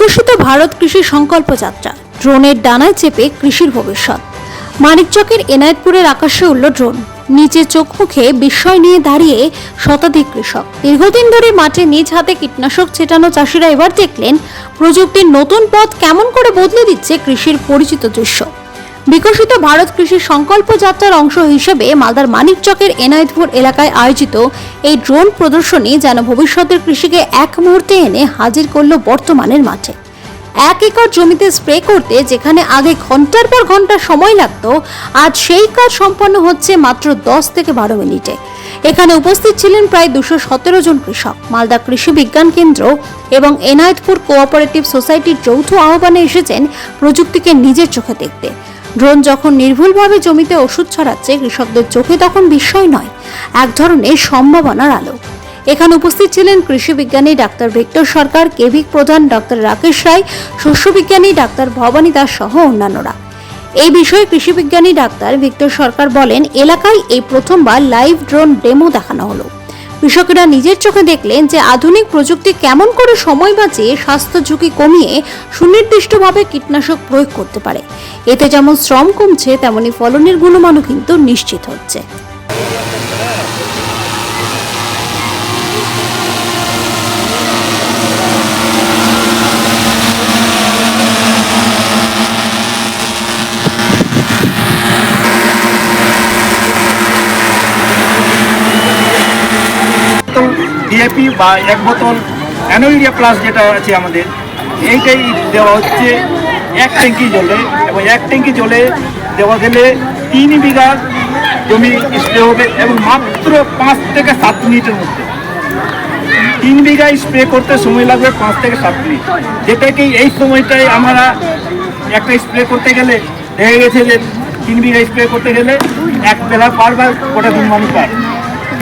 বিকশিত ভারত কৃষি সংকল্প যাত্রা। ড্রোনের ডানায় চেপে কৃষির ভবিষ্যৎ। মানিকচকের এনায়েতপুরের আকাশে উঠল ড্রোন। নিচে চোখ মুখে বিস্ময় নিয়ে দাঁড়িয়ে শতাধিক কৃষক। দীর্ঘদিন ধরে মাঠে নিজ হাতে কীটনাশক ছেটানো চাষিরা এবার দেখলেন, প্রযুক্তির নতুন পথ কেমন করে বদলে দিচ্ছে কৃষির পরিচিত দৃশ্য। বিকশিত ভারত কৃষি সংকল্প যাত্রার অংশ হিসেবে মালদার মানিকচকের এনায়েতপুর এলাকায় আয়োজিত এই ড্রোন প্রদর্শনী যেন ভবিষ্যতের কৃষিকে এক মুহূর্তে এনে হাজির করল বর্তমানের মাঠে। এক একর জমিতে স্প্রে করতে যেখানে আগে ঘণ্টার পর ঘণ্টা সময় লাগতো, আজ সেই কাজ সম্পন্ন হচ্ছে মাত্র দশ থেকে বারো মিনিটে। এখানে উপস্থিত ছিলেন প্রায় দুশো সতেরো জন কৃষক। মালদা কৃষি বিজ্ঞান কেন্দ্র এবং এনায়েতপুর কোঅপারেটিভ সোসাইটির যৌথ আহ্বানে এসেছেন প্রযুক্তিকে নিজের চোখে দেখতে। ড্রোন যখন নির্ভুলভাবে জমিতে ওষুধ ছড়াচ্ছে, কৃষকদের চোখে তখন বিস্ময় নয়, এক ধরনের সম্ভাবনার আলো। এখানে উপস্থিত ছিলেন কৃষি বিজ্ঞানী ডাক্তার ভিক্টর সরকার, কেভিক প্রধান ডক্টর রাকেশ রায়, শস্য বিজ্ঞানী ডাক্তার ভবানী দাস সহ অন্যান্যরা। এই বিষয়ে কৃষি বিজ্ঞানী ডাক্তার ভিক্টর সরকার বলেন, এলাকায় এই প্রথমবার লাইভ ড্রোন ডেমো দেখানো হলো। কৃষকেরা নিজের চোখে দেখলেন যে আধুনিক প্রযুক্তি কেমন করে সময় বাঁচিয়ে স্বাস্থ্য ঝুঁকি কমিয়ে সুনির্দিষ্টভাবে কীটনাশক প্রয়োগ করতে পারে। এতে যেমন শ্রম কমছে, তেমনি ফলনের গুণমানও কিন্তু নিশ্চিত হচ্ছে। বোতল ডিএপি বা এক বোতল অ্যানোইরিয়া প্লাস যেটা আছে আমাদের, এইটাই দেওয়া হচ্ছে এক ট্যাঙ্কি জলে। এবং এক ট্যাঙ্কি জলে দেওয়া গেলে তিন বিঘা জমি স্প্রে হবে এবং মাত্র পাঁচ থেকে সাত মিনিটের মধ্যে। তিন বিঘা স্প্রে করতে সময় লাগবে পাঁচ থেকে সাত মিনিট। যেটাকে এই সময়টায় আমরা একটা স্প্রে করতে গেলে দেখা গেছে যে তিন বিঘা স্প্রে করতে গেলে এক বেলা পার বা গোটা দিন মানুষ পার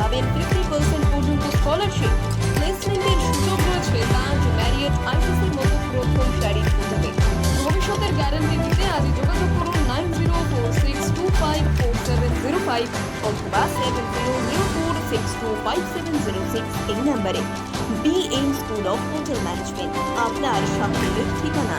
পাবেন ফিফটি পার্সেন্ট পর্যন্ত স্কলারশিপ প্লেসমেন্টের সুযোগ রয়েছে তাজ ম্যারিয়েট আইটিসির মতো প্রথম সারির হোটেলে ভবিষ্যতের গ্যারান্টি দিতে আজই যোগাযোগ করুন nine zero four six two five four seven zero five অথবা seven zero zero four six two five seven zero six এই নাম্বারে B M school of hotel management আপনার সাফল্যের ঠিকানা।